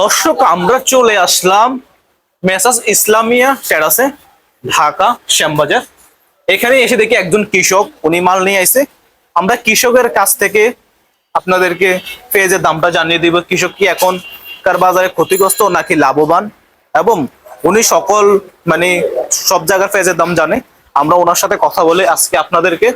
দর্শক, আমরা চলে আসলাম মেসাজ ইসলামিয়া টেরাসে, ঢাকা শ্যামবাজার। এখানে এসে দেখি একজন কৃষক, উনি মাল নিয়ে আইছে। আমরা কৃষকের কাছ থেকে আপনাদেরকে পেঁয়াজের দামটা জানিয়ে দিব, কৃষক কি এখন কার বাজারে ক্ষতিগ্রস্ত নাকি লাভবান? এবং উনি সকল মানে সব জায়গার পেঁয়াজের দাম জানে। আমরা ওনার সাথে কথা বলে আজকে আপনাদেরকে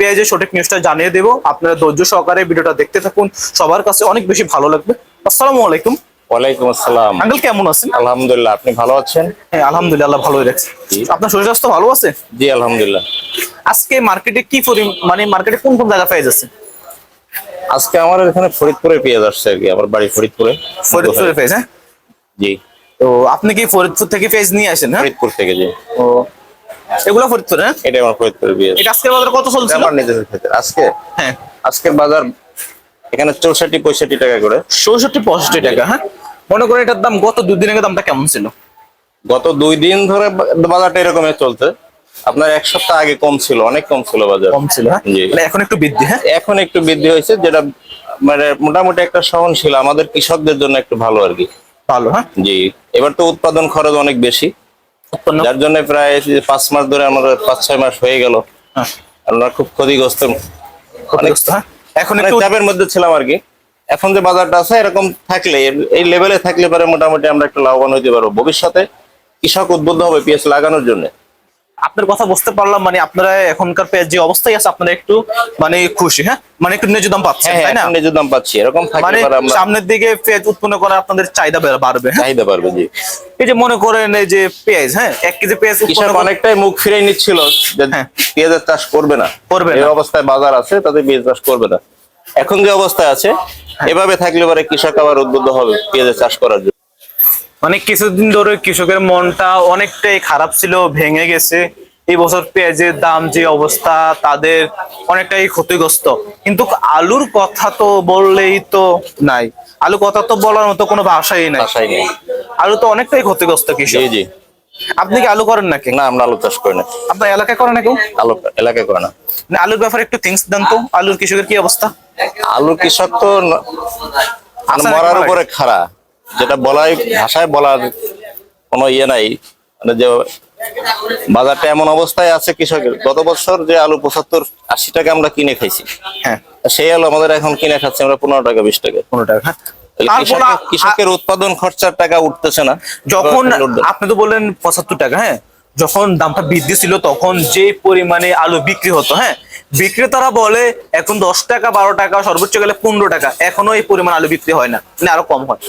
পেঁয়াজের সঠিক নিউজটা জানিয়ে দেবো। আপনারা ধৈর্য সহকারে ভিডিওটা দেখতে থাকুন। সবার কাছে অনেক বেশি ভালো লাগবে। আসসালামু আলাইকুম। ওয়ালাইকুম আসসালাম। আঙ্কেল কেমন আছেন? আলহামদুলিল্লাহ আপনি ভালো আছেন? হ্যাঁ আলহামদুলিল্লাহ ভালোই রাখছি। আপনার শরীর স্বাস্থ্য ভালো আছে? জি আলহামদুলিল্লাহ। আজকে মার্কেটে কি মানে মার্কেটে কোন কোন জায়গা পেঁয়াজ আছে আজকে আমার এখানে ফরিদপুরে পেঁয়াজ আসছে আর কি আমার বাড়ি ফরিদপুরে। ফরিদপুরের পেঁয়াজ হ্যাঁ? জি। তো আপনি কি ফরিদপুর থেকে পেঁয়াজ নিয়ে আসেন হ্যাঁ? ফরিদপুর থেকে জি। ও। এগুলো ফরিদপুর হ্যাঁ? এটা আমার ফরিদপুরের পেঁয়াজ। এটা আজকের বাজারে কত এটা চলছিল আমার নিজের ক্ষেত্রে। আজকে? হ্যাঁ। আজকের বাজার এখানে চৌষট্টি পঁয়ষট্টি টাকা করে। চৌষট্টি পঁয়ষট্টি টাকা হ্যাঁ? মনে করেন এটার দাম গত দুদিন আগে দামটা কেমন ছিল? গত দুই দিন ধরে বাজারটা এরকমই চলছে। আপনার এক সপ্তাহ আগে কম ছিল অনেক কম ছিল বাজার। কম ছিল? মানে এখন একটু বৃদ্ধি হ্যাঁ? এখন একটু বৃদ্ধি হয়েছে যেটা মানে মোটামুটি একটা সহনশীল আমাদের কৃষকদের জন্য একটু ভালো আর কি। ভালো হ্যাঁ? জি। এবার তো উৎপাদন খরচ অনেক বেশি। যার জন্য প্রায় পাঁচ মাস ধরে আমাদের পাঁচ ছয় মাস হয়ে গেল। হ্যাঁ। আমরা খুব ক্ষতিগ্রস্ত। হ্যাঁ? এখন চাপের মধ্যে ছিলাম আর কি। এখন যে বাজারটা আছে এরকম থাকলে এই লেভেলে থাকলে পরে মোটামুটি আমরা একটু লাভবান হতে পারব। ভবিষ্যতে কৃষক উদ্বুদ্ধ হবে পেঁয়াজ লাগানোর জন্য। আপনার কথা বুঝতে পারলাম মানে আপনারা এখনকার পেঁয়াজ যে অবস্থায় আছে আপনারা একটু মানে খুশি হ্যাঁ? মানে একটু ন্যায্য দাম পাচ্ছেন হ্যাঁ তাই না? ন্যায্য দাম পাচ্ছি এরকম মানে থাকলে আমরা সামনের দিকে পেঁয়াজ উৎপন্ন করা আপনাদের চাহিদা বাড়বে হ্যাঁ? চাহিদা পারবে জি। এই যে মনে করেন এই যে পেঁয়াজ হ্যাঁ? এক কেজি পেঁয়াজ কৃষক অনেকটাই মুখ ফিরে নিচ্ছিল যে হ্যাঁ। পেঁয়াজের চাষ করবে না। করবে এই না। অবস্থায় বাজার আছে তাদের পেঁয়াজ চাষ করবে না। এখন যে অবস্থায় আছে। এভাবে থাকলে পরে কৃষক আবার উদ্বুদ্ধ হবে পেঁয়াজের চাষ করার জন্য। অনেক কিছুদিন ধরে কৃষকের মনটা অনেকটাই খারাপ ছিল ভেঙে গেছে। এই বছর পেঁয়াজের দাম যে অবস্থা তাদের অনেকটাই ক্ষতিগ্রস্ত। কিন্তু আলুর কথা তো বললেই তো নাই। আলু কথা তো বলার মতো কোনো ভাষাই নাই। আলু তো অনেকটাই ক্ষতিগ্রস্ত কৃষক। জি। আপনি কি আলু করেন নাকি? না আমরা আলু চাষ করি না। আপনার এলাকায় করেন নাকি আলু এলাকায় করে না। আলুর ব্যাপারে একটু থিংস দেন তো। আলুর কৃষকের কি অবস্থা? আলু কৃষক তো মানে মরার উপরে খাড়া। যেটা বলাই ভাষায় বলার কোনো ইয়ে নাই। মানে যে বাজারটা এমন অবস্থায় আছে কৃষকের। গত বছর যে আলু পঁচাত্তর আশি টাকা আমরা কিনে খাইছি। হ্যাঁ। সেই আলু আমাদের এখন কিনে খাচ্ছি আমরা পনেরো টাকা বিশ টাকা। পনেরো টাকা হ্যাঁ। কৃষকের- উৎপাদন খরচার টাকা উঠতেছে না। যখন আপনি তো বললেন পঁচাত্তর টাকা হ্যাঁ? যখন দামটা বৃদ্ধি ছিল তখন যে পরিমাণে আলু বিক্রি হতো হ্যাঁ? বিক্রেতারা বলে এখন দশ টাকা বারো টাকা সর্বোচ্চ গেলে পনেরো টাকা। এখনও এই পরিমাণ আলু বিক্রি হয় না মানে আরও কম হয়।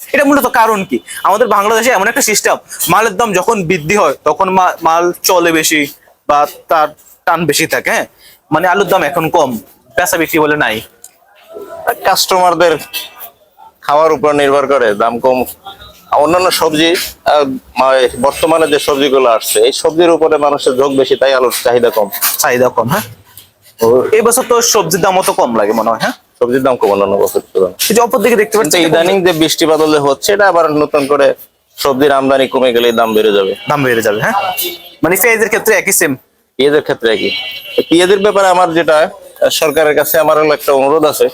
এটা মূলত কারণ কি? আমাদের বাংলাদেশে এমন একটা সিস্টেম মালের দাম যখন বৃদ্ধি হয় তখন মাল চলে বেশি বা তার টান বেশি থাকে হ্যাঁ? মানে আলুর দাম এখন কম পেঁচা বিক্রি বলে নাই। কাস্টমারদের খাওয়ার উপর নির্ভর করে দাম কম। অন্যান্য সবজি আহ, বর্তমানে যে সবজিগুলো আসছে এই সবজির উপরে মানুষের ঝোঁক বেশি তাই আলুর চাহিদা কম। চাহিদা কম হ্যাঁ? এই বছর তো সবজির দামও তো কম লাগে মনে হয় হ্যাঁ? সবজির দাম কম অন্যান্য বছর তুলনায়। এই অপর দিকে দেখতে পাচ্ছি ইদানিং যে বৃষ্টি বাদল যে হচ্ছে এটা আবার নতুন করে সবজির আমদানি কমে গেলে দাম বেড়ে যাবে। দাম বেড়ে যাবে হ্যাঁ? মানে পেঁয়াজের ক্ষেত্রে একই সেম পেঁয়াজের ক্ষেত্রে কি পেঁয়াজের ব্যাপারে আমার যেটা সরকারের কাছে আমার একটা অনুরোধ আছে।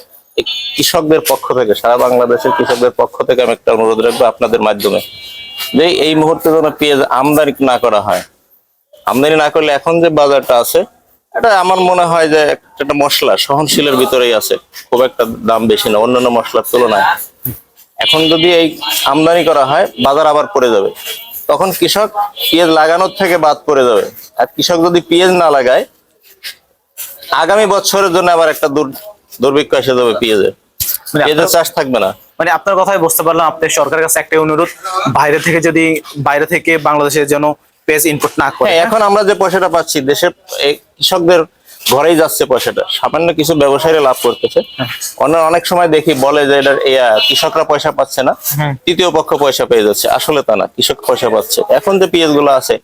কৃষকদের পক্ষ থেকে, সারা বাংলাদেশের কৃষকদের পক্ষ থেকে আমি একটা অনুরোধ রাখব আপনাদের মাধ্যমে, যে এই মুহূর্তে যেন পেঁয়াজ আমদানি না করা হয়। আমদানি না করলে এখন যে বাজারটা আছে, এটা আমার মনে হয় যে একটা মশলা সহনশীলের ভিতরেই আছে, খুব একটা দাম বেশি না, অন্যান্য মশলার তুলনায়। এখন যদি এই আমদানি করা হয়, বাজার আবার পড়ে যাবে। তখন কৃষক পেঁয়াজ লাগানোর থেকে বাদ পড়ে যাবে। আর কৃষক যদি পেঁয়াজ না লাগায়, আগামী বছরের জন্য আবার একটা দুর দুর্ভিক্ষ এসে যাবে পেঁয়াজের। মানে পেঁয়াজের চাষ থাকবে না। মানে আপনার কথাই বুঝতে পারলাম আপনি সরকারের কাছে একটাই অনুরোধ বাইরে থেকে যদি বাইরে থেকে বাংলাদেশের যেন পেঁয়াজ ইনপুট না করে। হ্যাঁ এখন আমরা যে পয়সাটা পাচ্ছি দেশের কৃষকদের ঘরেই যাচ্ছে পয়সাটা। সামান্য কিছু ব্যবসায়ীরা লাভ করতেছে। অন্য অনেক সময় দেখি বলে যে এটা কৃষকরা পয়সা পাচ্ছে না। তৃতীয় পক্ষ পয়সা পেয়ে যাচ্ছে। আসলে তা না কৃষক পয়সা পাচ্ছে। এখন যে পেঁয়াজগুলো আছে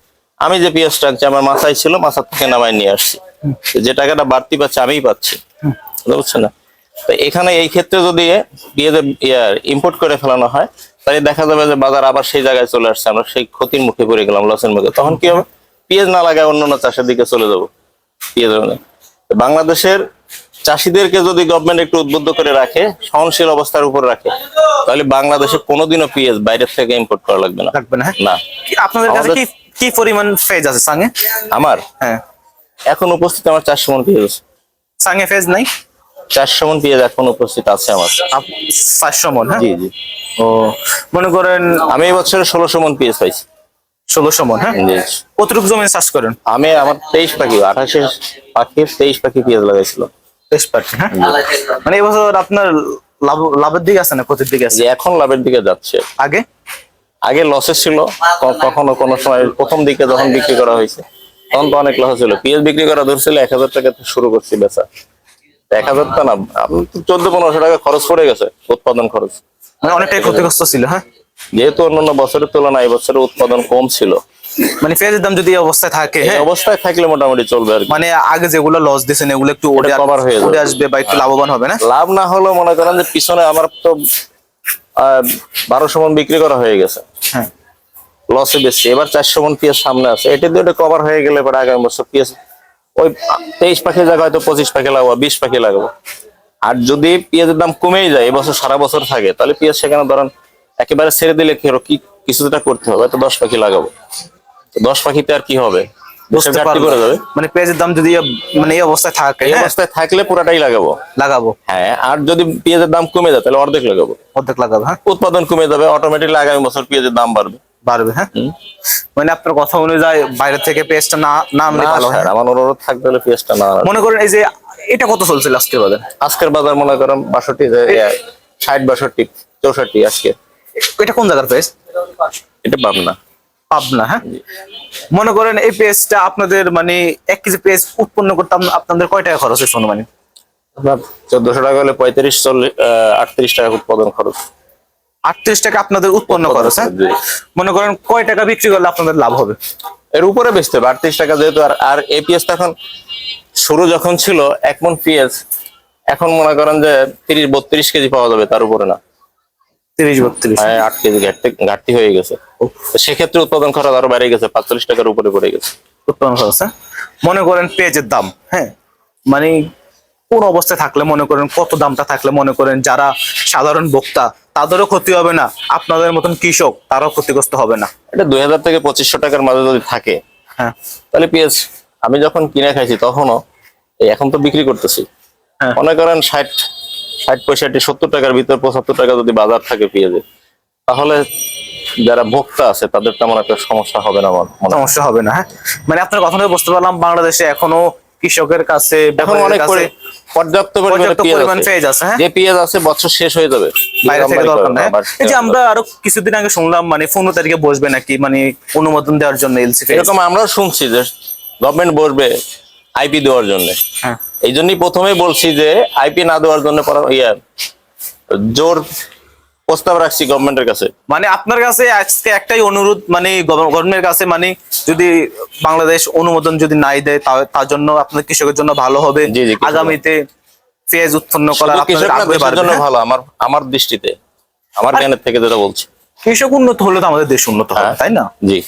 আমি যে পেঁয়াজটা আনছি আমার মাথায় ছিল মাথা থেকে নামায় নিয়ে আসছি। যে টাকাটা বাড়তি পাচ্ছে আমিই পাচ্ছি। বুঝতে পারছেন না? তো এখানে এই ক্ষেত্রে যদি ইয়ার ইম্পোর্ট করে ফেলানো হয় তাহলে দেখা যাবে যে বাজার আবার সেই জায়গায় চলে আসছে আমরা সেই ক্ষতির মুখে পড়ে গেলাম লসের মুখে। তখন কি হবে? পেঁয়াজ না লাগায় অন্যান্য চাষের দিকে চলে যাব। পেঁয়াজ। বাংলাদেশের চাষিদেরকে যদি গভর্নমেন্ট একটু উদ্বুদ্ধ করে রাখে সহনশীল অবস্থার উপর রাখে তাহলে বাংলাদেশে কোনোদিনও পিএস বাইরের থেকে ইম্পোর্ট করা লাগবে না। লাগবে না হ্যাঁ? না। আপনাদের কাছে কি কি পরিমাণ ফেজ আছে সাঙ্গে আমার? হ্যাঁ। এখন উপস্থিত আমার চারশো মন পেঁয়াজ আছে। সাঙ্গে ফেজ নাই? চারশো মন পেঁয়াজ এখন উপস্থিত আছে আমার। চারশো মন হ্যাঁ? জি জি। ও মনে করেন আমি এই বছরে ষোলোশো মন পেঁয়াজ পাইছি। ষোলোশো মন হ্যাঁ? কতটুকু জমি চাষ করেন? আমি আমার তেইশ পাখি আঠাশে পাখির তেইশ পাখি পেঁয়াজ লাগাইছিল। বেশ পারছি হ্যাঁ? মানে এবছর আপনার লাভ লাভের দিকে আছে না ক্ষতির দিকে আছে? এখন লাভের দিকে যাচ্ছে। আগে? আগে লসে ছিল কখনো কোনো সময় প্রথম দিকে যখন বিক্রি করা হয়েছে তখন তো অনেক লস ছিল পেঁয়াজ বিক্রি করা ধরছিল এক হাজার টাকা শুরু করছি বেচা। এক হাজার টা না চোদ্দ পনেরোশো টাকা খরচ পড়ে গেছে উৎপাদন খরচ। মানে অনেকটাই ক্ষতিগ্রস্ত ছিল হ্যাঁ? যেহেতু অন্যান্য বছরের তুলনায় এই বছরের উৎপাদন কম ছিল। মানে পেঁয়াজের দাম যদি অবস্থায় থাকে হ্যাঁ? অবস্থায় থাকলে মোটামুটি চলবে আর মানে আগে যেগুলো লস দিয়েছেন এগুলো একটু ওটা cover হয়ে যাবে। আসবে বা একটু লাভবান হবে না? লাভ না হলেও মনে করেন যে পিছনে আমার তো বারোশো মন বিক্রি করা হয়ে গেছে। হ্যাঁ। লসে বেশি। এবার চারশো মন পেঁয়াজ সামনে আছে। এটা দিয়ে কভার হয়ে গেলে এবার আগামী বছর পেঁয়াজ ওই তেইশ পাখি জায়গায় হয়তো পঁচিশ পাখি লাগাবো বিশ পাখি লাগাবো। আর যদি পেঁয়াজের দাম কমেই যায় এবছর সারা বছর থাকে তাহলে পেঁয়াজ সেখানে ধরেন একেবারে ছেড়ে দিলে কি কিছুটা করতে হবে হয়তো দশ পাখি লাগাবো। তো দশ পাখিতে আর কি হবে? মানে পেঁয়াজের দাম যদি মানে এই অবস্থায় থাকে এই হ্যাঁ, অবস্থায় থাকলে পুরাটাই লাগাবো। লাগাবো। হ্যাঁ আর যদি পেঁয়াজের দাম কমে যায় তাহলে অর্ধেক লাগাবো। অর্ধেক লাগাবো হ্যাঁ? উৎপাদন কমে যাবে অটোমেটিকলি আগামী বছর পেঁয়াজের দাম বাড়বে। বাড়বে হ্যাঁ? মানে আপনার কথা অনুযায়ী বাইরে থেকে পেঁয়াজটা না না আনলে ভালো হয়? আমার অনুরোধ থাকবে হলে পেঁয়াজটা না মনে করেন এই যে এটা কত চলছিল আজকে বাজার? আজকের বাজার মনে করেন বাষট্টি ষাট বাষট্টি চৌষট্টি আজকে। এটা কোন জায়গার পেঁয়াজ এটা পাবনা। পাবনা হ্যাঁ? মনে করেন এই পেঁয়াজটা আপনাদের মানে এক কেজি পেঁয়াজ উৎপন্ন করতে আপ- আপনাদের কয় টাকা খরচ হয়েছে আপনার চোদ্দশো টাকা হলে পঁয়ত্রিশ চল্লিশ আটত্রিশ টাকা উৎপাদন খরচ। আটত্রিশ টাকা আপনাদের উৎপন্ন খরচ হ্যাঁ? মনে করেন কয় টাকা বিক্রি করলে আপনাদের লাভ হবে? এর উপরে বেচতে হবে আটত্রিশ টাকা যেহেতু আর আর পেঁয়াজটা এখন শুরু যখন ছিল এক মন পেঁয়াজ এখন মনে করেন যে তিরিশ বত্রিশ কেজি পাওয়া যাবে তার উপরে না। তিরিশ বত্রিশ। প্রায় আট কেজি ঘাটতি ঘাটতি হয়ে গেছে। সেক্ষেত্রে উৎপাদন খরচ আরও বেড়ে গেছে পাঁচচল্লিশ টাকার উপরে পড়ে গেছে। উৎপন্ন খরচ হ্যাঁ? মনে করেন পেঁয়াজের দাম হ্যাঁ? মানে কোন অবস্থায় থাকলে মনে করেন কত দামটা থাকলে মনে করেন যারা সাধারণ ভোক্তা তাদেরও ক্ষতি হবে না আপনাদের মতন কৃষক তারাও ক্ষতিগ্রস্ত হবে না। এটা দুই হাজার থেকে পঁচিশশো টাকার মাঝে যদি থাকে হ্যাঁ। তাহলে পেঁয়াজ আমি যখন কিনে খাইছি তখনও এখন তো বিক্রি করতেছি। হ্যাঁ। মনে করেন ষাট ষাট পঁয়ষট্টি সত্তর টাকার ভিতরে পঁচাত্তর টাকা যদি বাজার থাকে পেঁয়াজের তাহলে যারা ভোক্তা আছে তাদের তেমন একটা সমস্যা হবে না আমার সমস্যা হবে না হ্যাঁ। মানে আপনার কথা বুঝতে পারলাম বাংলাদেশে এখনও কৃষকের কাছে অনেক পর্যাপ্ত পরিমাণে পেঁয়াজ আছে। হ্যাঁ? যে পেঁয়াজ আছে বছর শেষ হয়ে যাবে। এই যে আমরা আরও কিছুদিন আগে শুনলাম মানে পনেরো তারিখে বসবে নাকি মানে অনুমোদন দেওয়ার জন্য এলসি এরকম আমরাও শুনছি যে গভর্নমেন্ট বসবে আইপি দেওয়ার জন্য। হ্যাঁ। এই জন্যই প্রথমেই বলছি যে আইপি না দেওয়ার জন্য ইয়া জোর প্রস্তাব রাখছি গভর্নমেন্টের কাছে। মানে আপনার কাছে আজকে একটাই অনুরোধ মানে গভর্নমেন্টের কাছে মানে যদি বাংলাদেশ অনুমোদন যদি নাই দেয় তার জন্য আপনার কৃষকের জন্য ভালো হবে। আগামীতে পেঁয়াজ উৎপন্ন করা আপনাদের জন্য? ভালো আমার আমার দৃষ্টিতে আমার জ্ঞানের থেকে যেটা বলছি। কৃষক উন্নত হলে তো আমাদের দেশ উন্নত হবে হ্যাঁ। তাই না? জি।